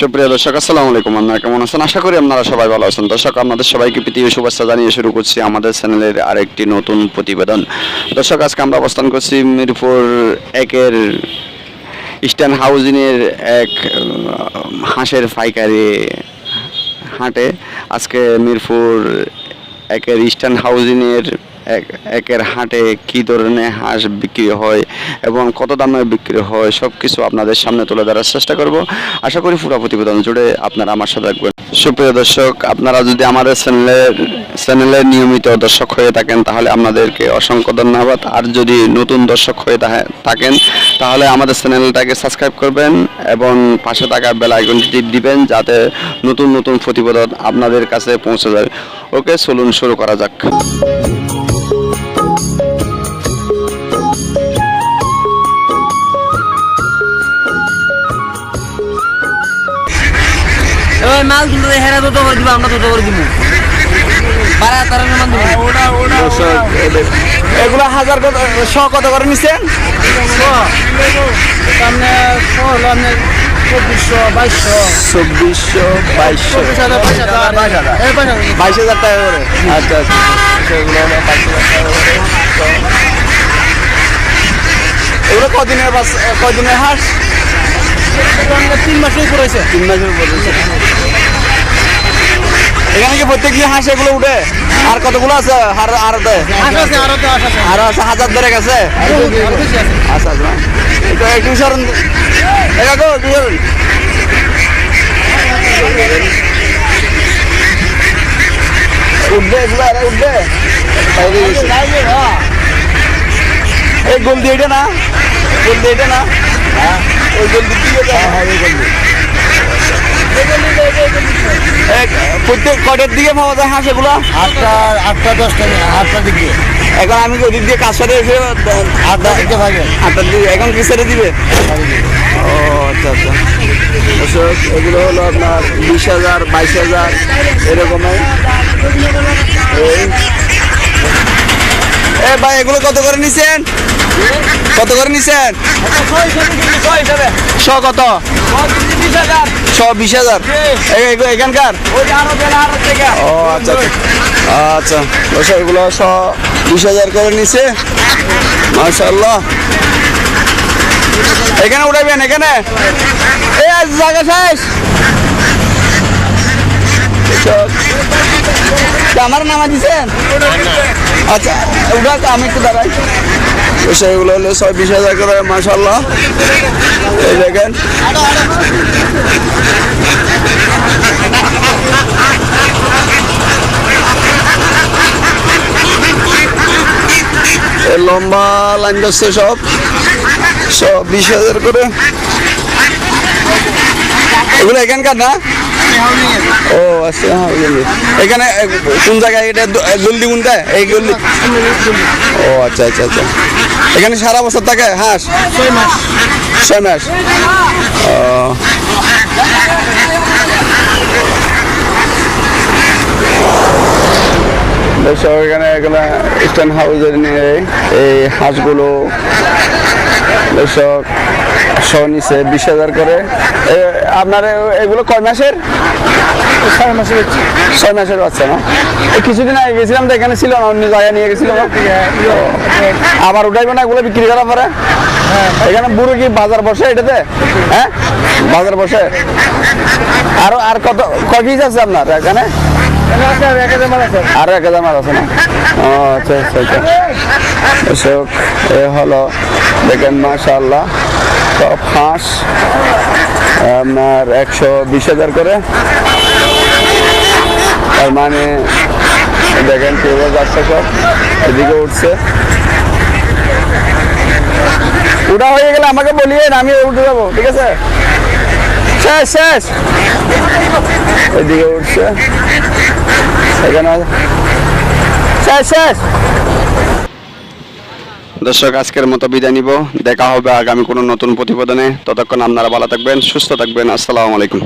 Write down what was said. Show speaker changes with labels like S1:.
S1: সুপ্রিয় দর্শক, আসসালামু আলাইকুম। আপনারা কেমন আছেন? আশা করি আপনারা সবাই ভালো আছেন। দর্শক, আপনাদের সবাইকে প্রীতীয় শুভেচ্ছা জানিয়ে শুরু করছি আমাদের চ্যানেলের আরেকটি নতুন প্রতিবেদন। দর্শক, আজকে আমরা অবস্থান করছি মিরপুর একের ইস্টার্ন হাউজিংয়ের এক হাঁসের পাইকারি হাটে। আজকে মিরপুর একের ইস্টার্ন হাউজিংয়ের একের হাটে কী ধরনের হাঁস বিক্রি হয় এবং কত দামে বিক্রি হয় সব কিছু আপনাদের সামনে তুলে ধরার চেষ্টা করব। আশা করি পুরো প্রতিবেদন জুড়ে আপনারা আমার সাথে থাকবেন। সুপ্রিয় দর্শক, আপনারা যদি আমাদের চ্যানেলের চ্যানেলের নিয়মিত দর্শক হয়ে থাকেন, তাহলে আপনাদেরকে অসংখ্য ধন্যবাদ। আর যদি নতুন দর্শক হয়ে থাকেন, তাহলে আমাদের চ্যানেলটাকে সাবস্ক্রাইব করবেন এবং পাশে থাকা বেল আইকনটি দিবেন, যাতে নতুন নতুন প্রতিবেদন আপনাদের কাছে পৌঁছে যায়। ওকে, চলুন শুরু করা যাক।
S2: দুটো করে দিব আমরা দুটো করে দিব।
S1: এগুলো হাজার কত শ কত করে
S2: আপনি চব্বিশশো বাইশশো।
S1: বাইশশো। বাইশ হাজার। টাকা করে। আচ্ছা আচ্ছা। এগুলো কদিনের বাস কদিনের হাঁস?
S2: তিন মাসের উপর হয়েছে।
S1: তিন মাসের উপর হয়েছে। এখানে কি প্রত্যেক দিন হাঁস এগুলো উঠে? আর কতগুলো আছে? আর আর দেয়
S2: আছে। আরও আছে
S1: হাজার ধরে গেছে? আচ্ছা আচ্ছা। একটু একটু সরুন এই কাকু একটু সরুন উঠবে এগুলো আরে উঠবে। এই গলদি এটা না। গলদি এটা না। ওই গলদি দিকে হ্যাঁ হ্যাঁ এই এক প্রত্যেক কটের দিকে পাওয়া যায় হাঁস এগুলো
S2: আটটা আটটা দশটা আটটা দিকে।
S1: এখন আমি ওদিক দিয়ে কাজ সাথে এসে
S2: আটটা দিকে ভাগে।
S1: আটটার দিকে এখন কি ছেড়ে দিবে? ও আচ্ছা আচ্ছা। দর্শক এগুলো হলো আপনার বিশ হাজার বাইশ হাজার এরকমের এই এ ভাই এগুলো কত করে নিছেন? কত করে নিছেন? শ কত? বিশ হাজার। এখানকার? ও আচ্ছা আচ্ছা। আচ্ছা এগুলো শ বিশ হাজার করে নিছে। মাশাল্লাহ এখানে উঠাইবেন এখানে? আজ জায়গা শেষ। আমার নামা দিছেন? আচ্ছা উঠা আমি একটু দাঁড়াই। এগুলো হলো ছয় বিশ হাজার করে মাশাল্লাহ এই দেখেন। লম্বা লাইন যাচ্ছে সব। সব বিশ হাজার করে। এগুলো এখানকার না? ও আচ্ছা হ্যাঁ। এখানে কোন জায়গায় এটা গল্লি কোনটা এই গল্লি ও আচ্ছা আচ্ছা আচ্ছা। এখানে সারা বছর থাকে হাঁস?
S2: ছয় মাস।
S1: ছয় মাস। ও। দর্শক এখানে এগুলো স্ট্যান্ড হাউসের নিয়ে এই হাঁসগুলো দর্শক শো নিছে বিশ হাজার করে। আপনার এগুলো কয় মাসের?
S2: ছয় মাসের
S1: ছয় মাসের বাচ্চা না? কিছুদিন আগে গেছিলাম তো এখানে ছিল না অন্য জায়গায় নিয়ে গেছিলাম আবার উঠাইবে না এগুলো বিক্রি করার পরে? এখানে বুড়ো কি বাজার বসে এটাতে? হ্যাঁ? বাজার বসে? আরও আর কত কয় পিস আছে আপনার এখানে? আরও এক হাজার মাল আছে। না? ও আচ্ছা আচ্ছা আচ্ছা। হলো দেখেন মাশাআল্লাহ। হাঁস আপনার একশো বিশ হাজার করে। তার মানে দেখেন কেবল যাচ্ছে সব। এদিকে উঠছে। ওটা হয়ে গেলে আমাকে বলিয়েন, আমি উঠে যাব, ঠিক আছে? শেষ শেষ। এদিকে উঠছে। এখানে শেষ শেষ। দর্শক, আজকের মতো বিদায় নিব। দেখা হবে আগামী কোনো নতুন প্রতিবেদনে। ততক্ষণ আপনারা ভালো থাকবেন, সুস্থ থাকবেন। আসসালামু আলাইকুম।